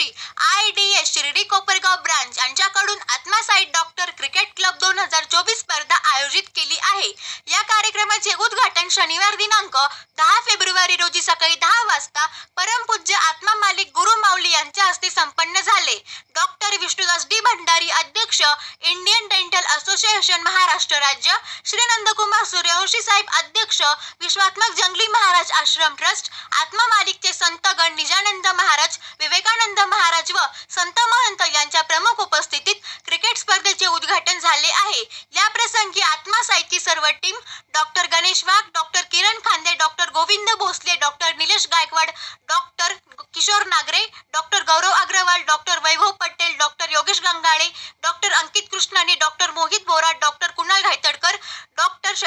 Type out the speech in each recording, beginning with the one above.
वर्षी I D S Shirdi Kopargaon branch यांच्याकडून आत्मासाईट डॉक्टर क्रिकेट क्लब दोन हजार चोवीस स्पर्धा आयोजित केली आहे. या कार्यक्रमाचे उद्घाटन शनिवार दिनांक दहा फेब्रुवारी रोजी सकाळी दहा वाजता परमपूज्य आत्मा मालिक गुरु माऊली यांच्या हस्ते संपन्न झाले. डॉक्टर विष्णुदास डी भंडारी अध्यक्ष इंडियन डेंटल असोसिएशन महाराष्ट्र राज्य श्री नंदकुमार सूर्यवंशी साहेब अध्यक्ष विश्वात्मक जंगली महाराज आश्रम ट्रस्ट आत्मा मालिकचे संतगण निजानंद महाराज विवेकानंद महाराज व संत महंत यांच्या प्रमुख उपस्थितीत क्रिकेट स्पर्धेचे उद्घाटन झाले आहे. या प्रसंगी आत्मा साहित्य सर्व team doctor Ganesh Wagh doctor Kiran Khande doctor Govind Bhosale doctor Nilesh Gaikwad doctor Kishor Nagare doctor Gaurav Agarwal doctor Vaibhav Patel doctor Yogesh Gangale doctor Ankit कृष्णाने doctor Mohit Bora doctor doctor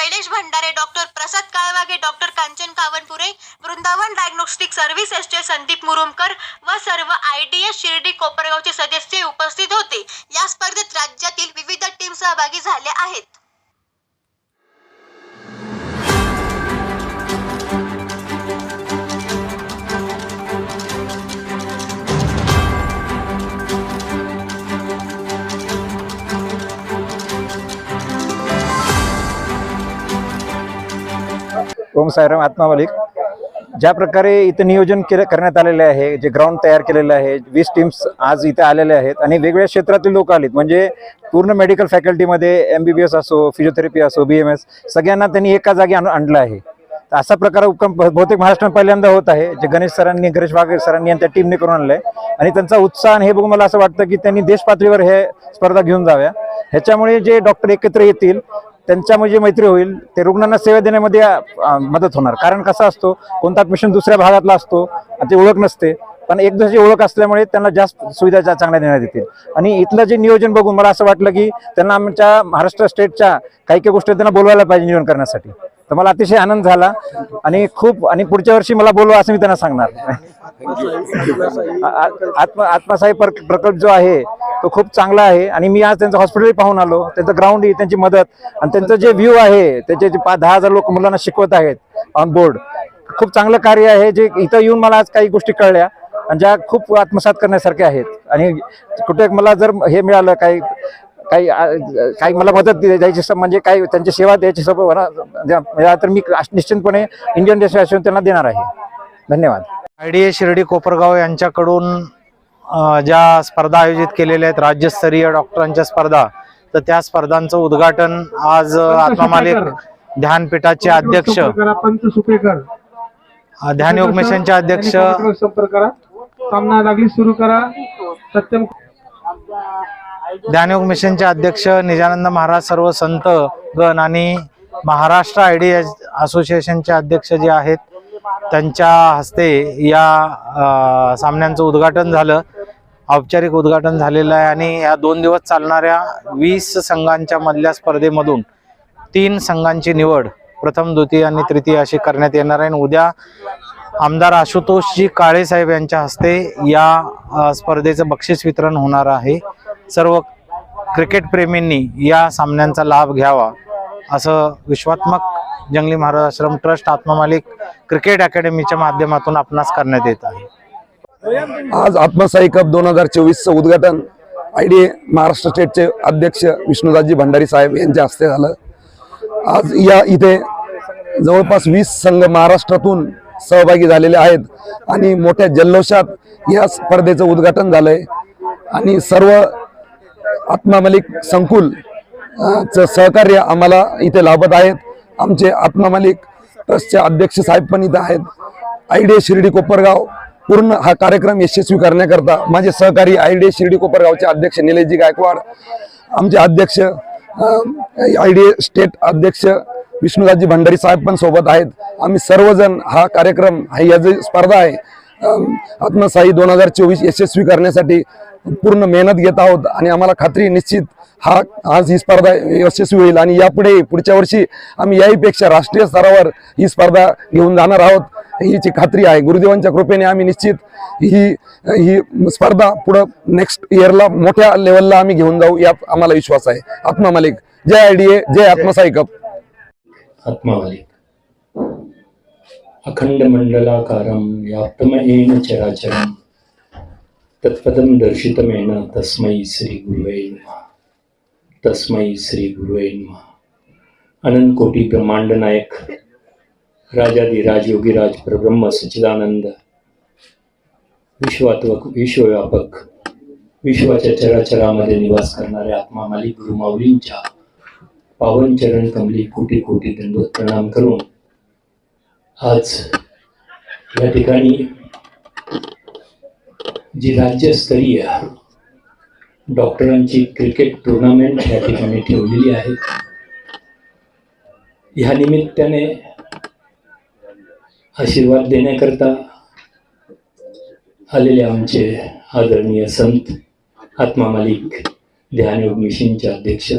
Shailesh Bhandare doctor Prasad Kalwage doctor Kanchan Kawanpure Vrindavan diagnostic सर्व्हिसेसचे Sandeep Murumkar व सर्व I D S Shirdi कोपरगावचे सदस्य उपस्थित होते. या स्पर्धेत राज्यातील विविध टीम सहभागी झाल्या आहेत. ओम साईराम आत्मा मालिक. ज्या प्रकारे इथं नियोजन केलं करण्यात आलेले आहे जे ग्राउंड तयार केलेलं आहे वीस टीम्स आज इथे आलेले आहेत आणि वेगवेगळ्या क्षेत्रातील लोक आलेत. म्हणजे पूर्ण मेडिकल फॅकल्टीमध्ये एम बी बी एस असो फिजिओथेरपी असो बी एम एस सगळ्यांना त्यांनी एका जागी आणून आणलं आहे. तर असा प्रकार उपक्रम बहुतेक महाराष्ट्रात पहिल्यांदा होत आहे जे गणेश सरांनी गणेश वाघ सरांनी आणि त्या टीमने करून आणलं आहे आणि त्यांचा उत्साह हे बघून मला असं वाटतं की त्यांनी देश पातळीवर हे स्पर्धा घेऊन जाव्या. ह्याच्यामुळे जे डॉक्टर एकत्र येतील त्यांच्या म्हणजे मैत्री होईल ते रुग्णांना सेवा देण्यामध्ये मदत होणार. कारण कसा असतो कोणता पेशंट दुसऱ्या भागातला असतो ते ओळख नसते पण एक दुसऱ्याची ओळख असल्यामुळे त्यांना जास्त सुविधा चांगल्या देण्यात येतील. आणि इथलं जे नियोजन बघून मला असं वाटलं की त्यांना आमच्या महाराष्ट्र स्टेटच्या काही काही गोष्टी त्यांना बोलवायला पाहिजे नियोजन करण्यासाठी. तर मला अतिशय आनंद झाला आणि खूप आणि पुढच्या वर्षी मला बोलवा असं मी त्यांना सांगणार. आत्मा आत्मासाहेब प्रक- प्रकल्प जो आहे तो खूप चांगला आहे. आणि मी आज त्यांचं हॉस्पिटल पाहून आलो. त्यांचं ग्राउंड त्यांची मदत आणि त्यांचं जे व्ह्यू आहे त्याचे जे पा दहा हजार लोक मुलांना शिकवत आहेत ऑन बोर्ड खूप चांगलं कार्य आहे जे इथं येऊन मला आज काही गोष्टी कळल्या आणि ज्या खूप आत्मसात करण्यासारख्या आहेत. आणि कुठे मला जर हे मिळालं काही काही काही मला मदत द्यायची स- म्हणजे काही त्यांची सेवा द्यायची सब मला द्या- तर मी निश्चितपणे इंडियन डेस्टिनेशन त्यांना देणार आहे. धन्यवाद. I D A Shirdi Kopargaon यांच्याकडून ज्या स्पर्धा आयोजित केलेल्या आहेत राज्यस्तरीय डॉक्टरांच्या स्पर्धा तर त्या स्पर्धांचं उद्घाटन आज अ, आत्मा मालिक ध्यानपीठाचे अध्यक्ष अ, ध्यानयोग मिशनचे अध्यक्ष संपर्क करा. सामना लागली सुरू करा. सत्यम ध्यानयोग मिशनचे अध्यक्ष निजानंद महाराज सर्व संत गण आणि महाराष्ट्र आय डी असोसिएशनचे अध्यक्ष जे आहेत त्यांच्या हस्ते या सामन्यांचं उद्घाटन झालं. औपचारिक उद्घाटन झालेलं आहे आणि या दोन दिवस चालणाऱ्या वीस संघांच्या मधल्या स्पर्धेमधून तीन संघांची निवड प्रथम द्वितीय आणि तृतीय अशी करण्यात येणार आहे. आणि उद्या आमदार आशुतोषजी काळे साहेब यांच्या हस्ते या स्पर्धेचं बक्षीस वितरण होणार आहे. सर्व क्रिकेटप्रेमींनी या सामन्यांचा लाभ घ्यावा असं विश्वात्मक जंगली महाराज आश्रम ट्रस्ट आत्ममालिक क्रिकेट अकॅडमीच्या माध्यमातून आपणास करण्यात येत आहे. आज आत्मसाई कप दोन हजार चोवीसचं उद्घाटन आय डी महाराष्ट्र स्टेटचे अध्यक्ष विष्णुदासजी भंडारी साहेब यांच्या हस्ते झालं. आज या इथे जवळपास वीस संघ महाराष्ट्रातून सहभागी झालेले आहेत आणि मोठ्या जल्लोषात या स्पर्धेचं उद्घाटन झालंय. आणि सर्व आत्मा मलिक संकुल चं सहकार्य आम्हाला इथे लाभत आहेत. आमचे आत्मा मलिक ट्रस्टचे अध्यक्ष साहेब पण इथं आहेत. आय डी शिर्डी कोपरगाव पूर्ण हा कार्यक्रम यशस्वी करण्याकरता माझे सहकारी आय डी शिर्डी कोपरगावचे अध्यक्ष निलेशजी गायकवाड आमचे अध्यक्ष आय डी स्टेट अध्यक्ष विष्णुदाजी भंडारी साहेब पण सोबत आहेत. आम्ही सर्वजण हा कार्यक्रम हा या जी स्पर्धा आहे आत्मसाई दोन हजार चोवीस यशस्वी करण्यासाठी पूर्ण मेहनत घेत आहोत आणि आम्हाला खात्री निश्चित हा आज ही स्पर्धा यशस्वी होईल आणि यापुढे पुढच्या वर्षी आम्ही याहीपेक्षा राष्ट्रीय स्तरावर ही स्पर्धा घेऊन जाणार आहोत हीची खात्री आहे. गुरुदेवांच्या कृपेने आम्ही निश्चित ही ही स्पर्धा पुढं नेक्स्ट इयरला मोठ्या लेवलला आम्ही घेऊन जाऊ यात आम्हाला विश्वास आहे. आत्मा मालिक जय आय डी ए जय आत्मसाई कप आत्मावलिक अखण्डमण्डलाकारं व्याप्तमयेन चराचरं तत्पदं दर्शितमेन तस्मै श्रीगुरुवे नमः। तस्मै श्रीगुरुवे नमः। अनंत कोटी ब्रह्मांड नायक राजाधिराज योगीराज परब्रह्म सच्चिदानंद विश्वात्मक विश्वव्यापक विश्वाच्या चराचरामध्ये निवास करणाऱ्या आत्मा मालिक गुरु माऊलींच्या पावन चरण कमली कोटी कोटी दंडवत प्रणाम करून आज या ठिकाणी जी राज्यस्तरीय डॉक्टरांची क्रिकेट टुर्नामेंट या ठिकाणी ठेवलेली आहे. ह्या निमित्ताने आशीर्वाद देण्याकरता आलेले आमचे आदरणीय संत आत्मा मालिक ध्यानयोग मिशनचे अध्यक्ष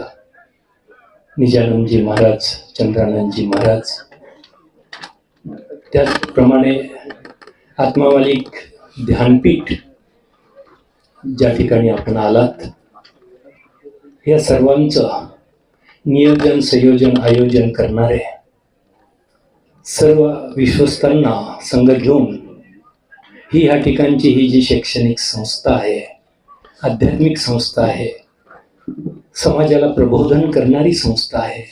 निजानंदजी महाराज चंद्रानंदजी महाराज त्याचप्रमाणे आत्मा मालिक ध्यानपीठ ज्या ठिकाणी आपण आलात या सर्वांचं नियोजन संयोजन आयोजन करणारे सर्व विश्वस्तांना संघ घेऊन ही ह्या ठिकाणची ही जी शैक्षणिक संस्था आहे आध्यात्मिक संस्था आहे समाजाला प्रबोधन करणारी संस्था आहे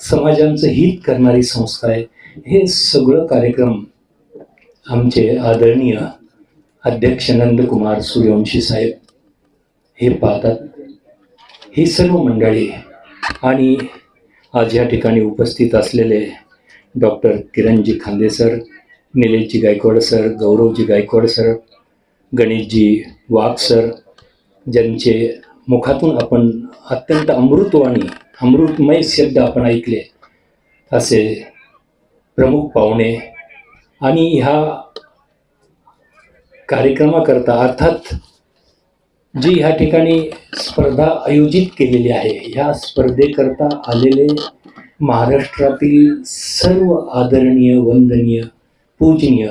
समाजांचं हित करणारी संस्था आहे हे सगळं कार्यक्रम आमचे आदरणीय अध्यक्ष नंदकुमार सूर्यवंशी साहेब हे पाहतात. ही सर्व मंडळी आणि आज या ठिकाणी उपस्थित असलेले doctor Kiranji Khande sir Nileshji Gaikwad sir Gauravji Gaikwad sir Ganeshji Wagh sir ज्यांचे मुखातून आपण अत्यंत अमृतवाणी अमृतमय शब्द आपण ऐकले असे प्रमुख पाहुणे आणि ह्या कार्यक्रमाकरता अर्थात जी ह्या ठिकाणी स्पर्धा आयोजित केलेली आहे ह्या स्पर्धेकरता आलेले महाराष्ट्रातील सर्व आदरणीय वंदनीय पूजनीय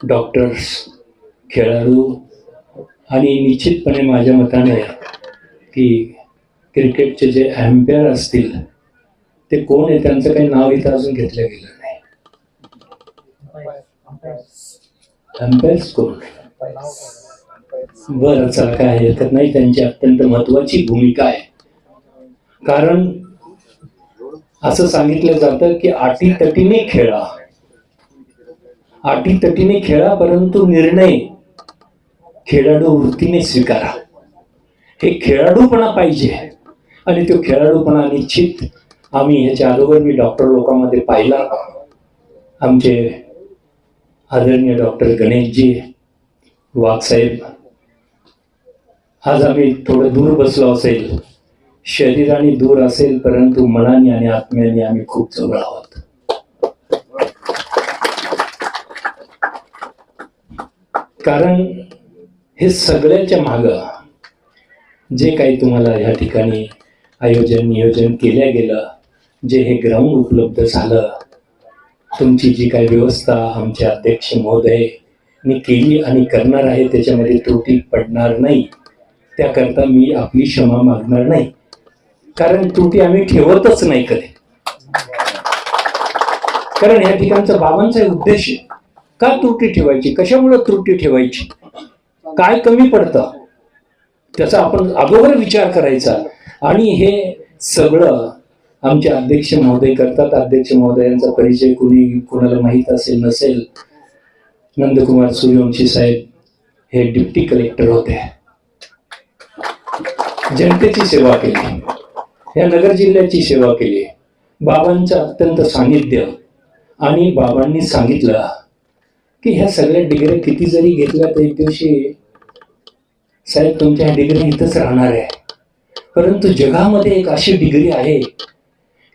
डॉक्टर्स खेळाडू आणि निश्चितपणे माझ्या मताने की क्रिकेटचे जे अम्पायर असतील ते कोण आहे? त्यांचं काही नाव इथं अजून घेतलं गेलं नाही. अम्पायर्स कोण बरं चला काय हरकत नाही. त्यांची अत्यंत महत्वाची भूमिका आहे. कारण असं सांगितलं जातं की अटीतटीने खेळा. अटीतटीने खेळा परंतु निर्णय खेळाडू वृत्तीने स्वीकारा. हे खेळाडूपणा पाहिजे. आणि तो खेळाडूपणा निश्चित आम्ही ह्याच्या अगोदर मी डॉक्टर लोकांमध्ये पाहिला. आमचे आदरणीय डॉक्टर गणेशजी वाघसाहेब आज आम्ही थोडं दूर बसलो असेल शरीराने दूर असेल परंतु मनाने आणि आत्म्याने आम्ही खूप जवळ आहोत. कारण हे सगळ्याच्या माग जे काही तुम्हाला ह्या ठिकाणी आयोजन नियोजन केलं गेलं जे हे ग्राउंड उपलब्ध झालं तुमची जी काही व्यवस्था आमचे अध्यक्ष महोदय मी केली आणि करणार आहे त्याच्यामध्ये त्रुटी पडणार नाही. त्याकरता मी आपली क्षमा मागणार नाही. कारण त्रुटी आम्ही ठेवतच नाही कधी. कारण या ठिकाणचा बाबांचा उद्देश का त्रुटी ठेवायची? कशामुळे त्रुटी ठेवायची? काय कमी पडतं? त्याचा आपण अगोदर विचार करायचा. आणि हे सगळं आमचे अध्यक्ष महोदय करतात. अध्यक्ष महोदयांचा परिचय कुणी कुणाला माहीत असेल नसेल नंदकुमार सूर्यवंशी साहेब हे डिप्टी कलेक्टर होते. जनतेची सेवा केली. या नगर जिल्ह्याची सेवा केली. बाबांचं अत्यंत सानिध्य आणि बाबांनी सांगितलं की ह्या सगळ्या डिग्र्या किती जरी घेतल्या तर एक दिवशी साहेब तुमच्या ह्या डिग्री इथंच राहणार आहे. परंतु जगामध्ये एक अशी डिग्री आहे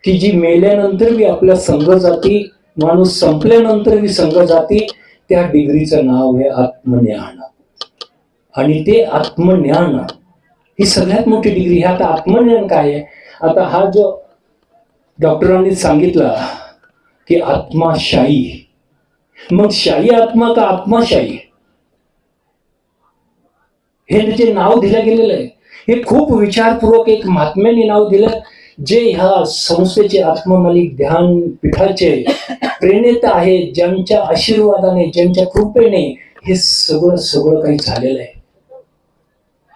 की जी मेल्यानंतर बी आपल्या संघ जाती माणूस संपल्यानंतर बी संघ जाती त्या डिग्रीचं नाव आहे आत्मज्ञान. आणि ते आत्मज्ञान ही सगळ्यात मोठी डिग्री. आहे आता आत्मज्ञान काय आहे? आता हा जो डॉक्टरांनी सांगितला की आत्माशाही. मग शाही आत्मा का आत्माशाही? हे जे नाव दिलं गेलेलं आहे हे खूप विचारपूर्वक एक महात्म्याने नाव दिलं. जे ह्या संस्थेचे आत्ममालिक ध्यान पीठाचे प्रेरित आहेत ज्यांच्या आशीर्वादाने ज्यांच्या कृपेने हे सगळं सगळं काही झालेलं आहे.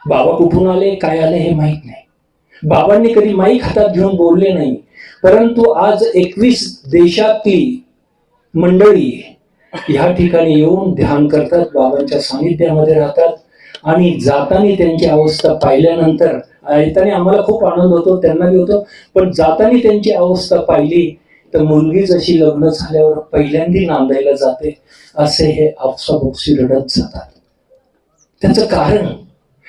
बाबा कुठून आले काय आले हे माहीत नाही. बाबांनी कधी माईक हातात घेऊन बोलले नाही परंतु आज एकवीस देशातली मंडळी ह्या ठिकाणी येऊन ध्यान करतात बाबांच्या सानिध्यामध्ये राहतात आणि जाताना त्यांची अवस्था पाहिल्यानंतर येताना आम्हाला खूप आनंद होतो त्यांना बी होतो. पण जाताना त्यांची अवस्था पाहिली तर मुलगी जशी लग्न झाल्यावर पहिल्यांदी नांदायला जाते असे हे आपसाबोक्षी रडत जातात. त्याचं कारण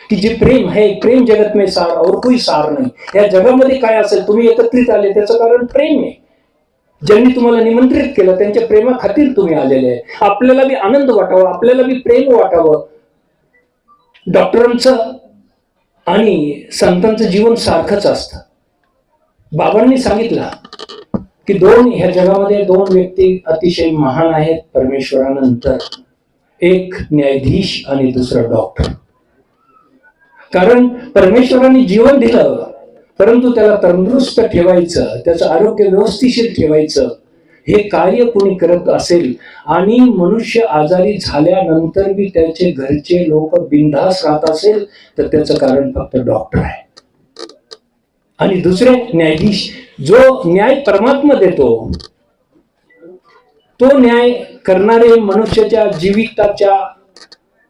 की जे प्रेम है प्रेम जगत में सार और कोई सार नाही. या जगामध्ये काय असेल तुम्ही एकत्रित आले त्याचं कारण प्रेम आहे. ज्यांनी तुम्हाला निमंत्रित केलं त्यांच्या प्रेमाखातीर तुम्ही आलेले आहे. आपल्याला बी आनंद वाटावा आपल्याला बी प्रेम वाटावं. डॉक्टरांचं आणि संतांचं जीवन सारखंच असतं. बाबांनी सांगितलं की दोन ह्या जगामध्ये दोन व्यक्ती अतिशय महान आहेत परमेश्वरानंतर. एक न्यायाधीश आणि दुसरा डॉक्टर. कारण परमेश्वराने जीवन दिलं परंतु त्याला तंदुरुस्त ठेवायचं त्याचं आरोग्य व्यवस्थिशीर ठेवायचं हे कार्य कोणी करत असेल? आणि मनुष्य आजारी झाल्यानंतर बी त्याचे घरचे लोक बिनधास राहत असेल तर त्याचं कारण फक्त डॉक्टर आहे. आणि दुसरे न्यायाधीश जो न्याय परमात्मा देतो तो न्याय करणारे मनुष्याच्या जीविताच्या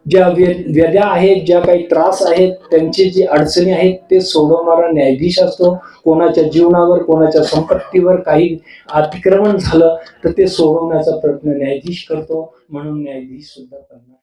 ज्या व्य- व्यद्या आहेत ज्या काही त्रास आहेत त्यांची जी अडचणी आहेत ते सोडवणारा न्यायाधीश असतो. कोणाच्या जीवनावर कोणाच्या संपत्तीवर काही अतिक्रमण झालं तर ते सोडवण्याचा प्रयत्न न्यायाधीश करतो. म्हणून न्यायाधीश सुद्धा करणार.